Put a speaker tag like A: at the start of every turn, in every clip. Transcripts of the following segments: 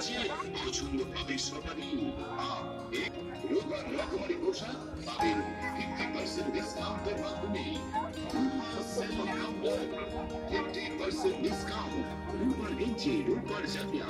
A: আছে? প্রচণ্ড বেসরকারি আর এক রোববার রকমারি পোশাক পাবেন ফিফটি পার্সেন্ট ডিসকাউন্টের মাধ্যমে। ফিফটি পার্সেন্ট ডিসকাউন্ট রুপার গেঞ্জি রুপার জাঙ্গিয়া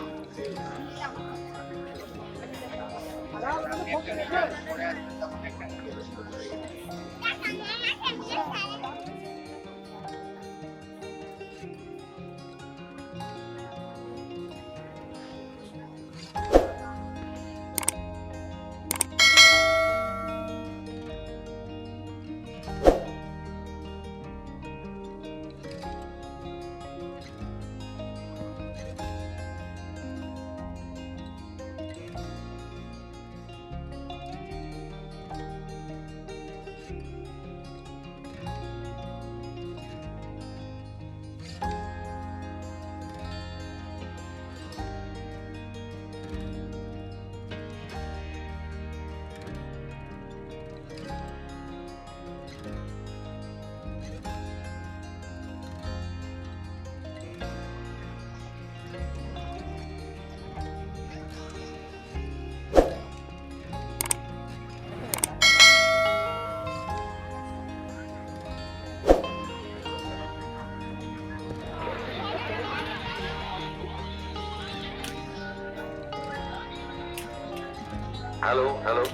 B: হ্যালো হ্যালো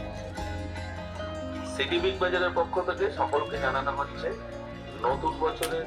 B: সিটি বিগ বাজারের পক্ষ থেকে সকলকে জানানো হচ্ছে নতুন বছরের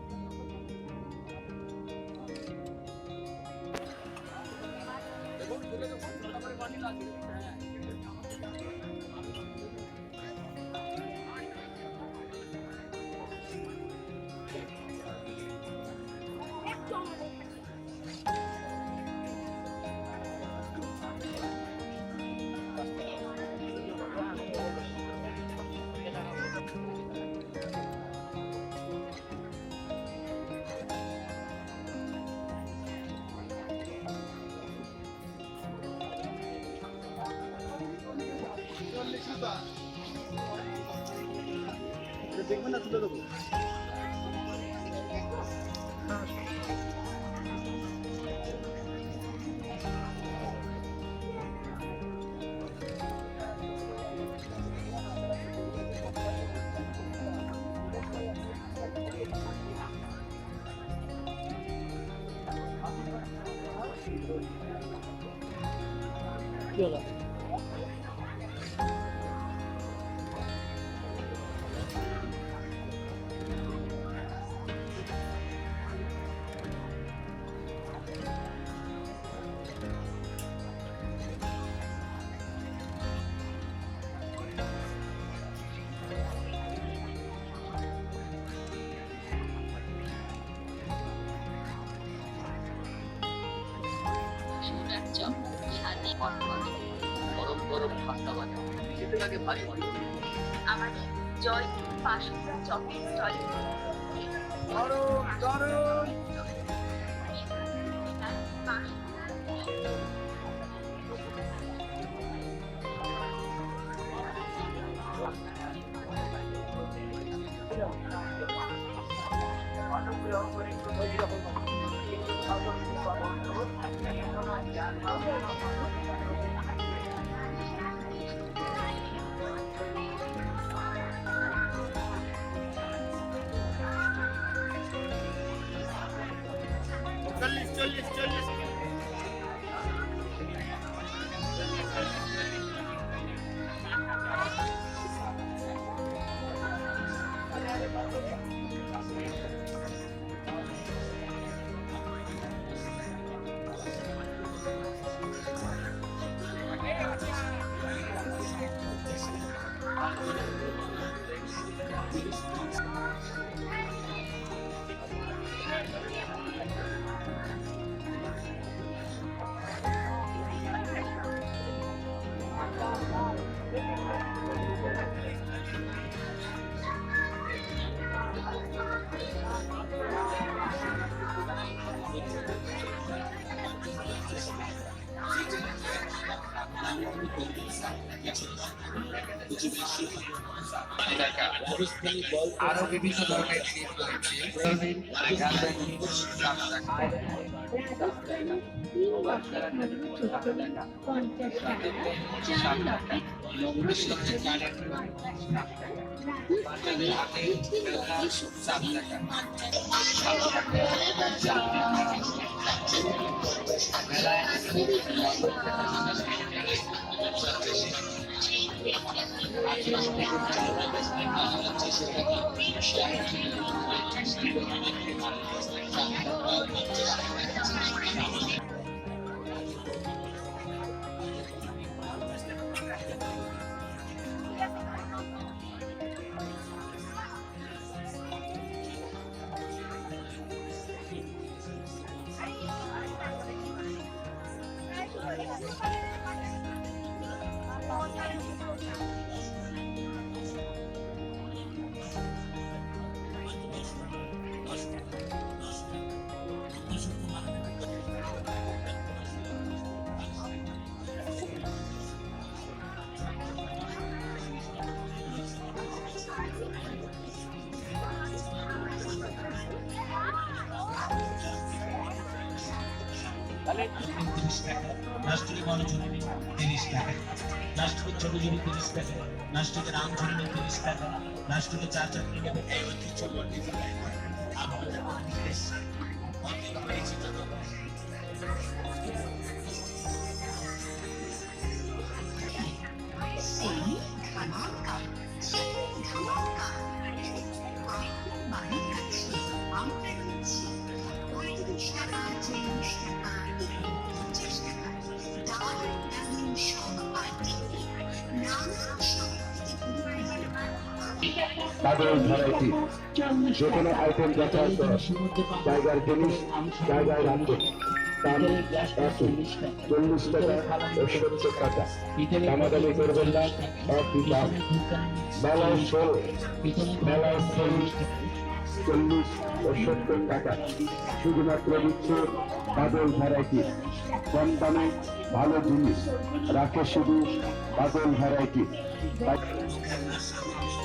C: দেখবেন না
B: খাস্তা বাজা খেতে লাগে ভারী মজা
D: আমাদের জয়পুর পাঁচশো চপের স্টলে
C: Çölles, çölles.
E: আরও বিভিন্ন ধরনের জিনিস রয়েছে। মেলায় I'm
F: তিরিশ টাকা। প্লাস্টিকের বড় ঝুড়ি তিরিশ টাকা। প্লাস্টিকের ছোট ঝুড়ি তিরিশ টাকা। প্লাস্টিকের আম ঝুড়ি তিরিশ টাকা। প্লাস্টিকের চার চাকরি নেবে। এই ঐতিহ্যমণ্ডিত জায়গা আমাদের পরিবেশ অতি পরিচিত দোকান।
G: সেই
H: তাদের ভ্যারাইটি যে কোনো আইটেম যথাযথ জায়গার জিনিস জায়গায় রাখবে একই চল্লিশ টাকা ও সত্তর টাকা। দামাদামি করবেন না একই দাম মেলায় ষোলো মেলায় চল্লিশ চল্লিশ ও সত্তর টাকা। শুধুমাত্র দিচ্ছে বাদল ভ্যারাইটি। কম দামে ভালো জিনিস। রাখে শুধু বাদল ভ্যারাইটি।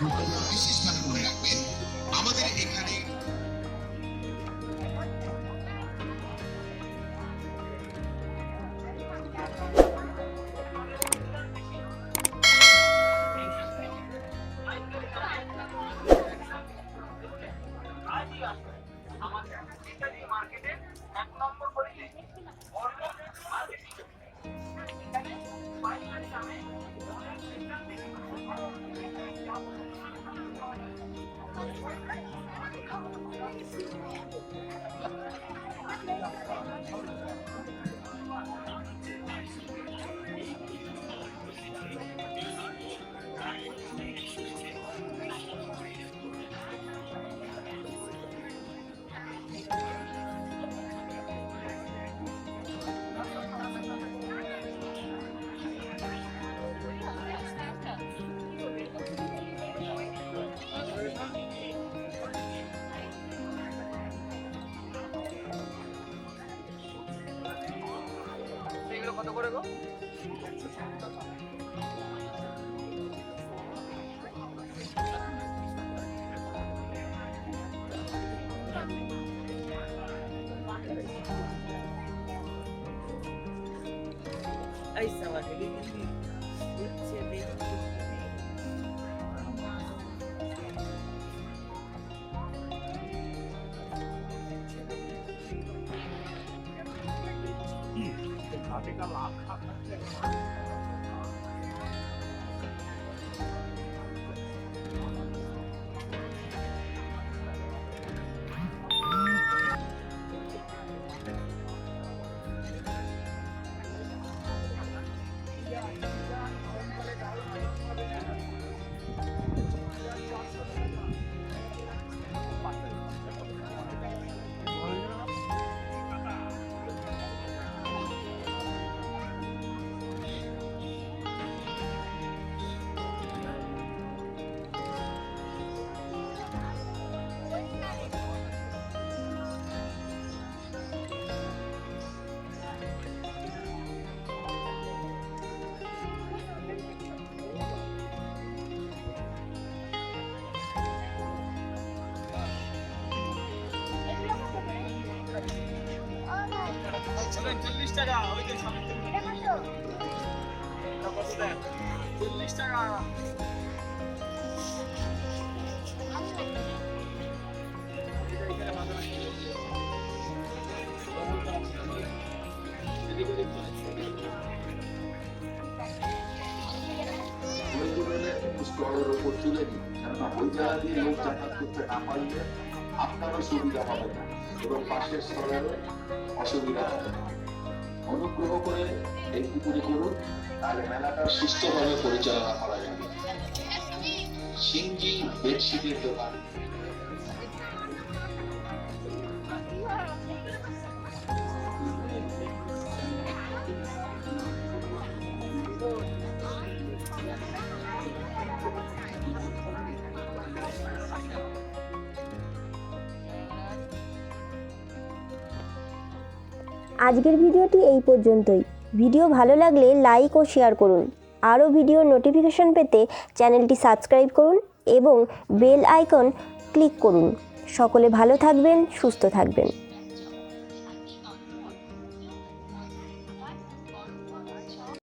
I: 嗯嗯 Thank you.
C: কত করে গো
J: Ay, sama geli geli. ก็ টাকা ওই যে চল্লিশ টাকা
I: স্টলের উপর তুলে দিন? কেননা ওই জায়গা দিয়ে লোক যাতায়াত করতে না পারলে আপনারও সুবিধা হবে না এবং পাশের স্থলেরও অসুবিধা হবে অনুগ্রহ করে এইটুকুনি করুন তাহলে মেলাটা সুস্থভাবে পরিচালনা করা যাবে। সিংজি বেডশিটের দোকান।
K: আজকের ভিডিওটি এই পর্যন্তই। ভিডিও ভালো লাগলে লাইক ও শেয়ার করুন। আরও ভিডিও নোটিফিকেশন পেতে চ্যানেলটি সাবস্ক্রাইব করুন এবং বেল আইকন ক্লিক করুন। সকলে ভালো থাকবেন, সুস্থ থাকবেন।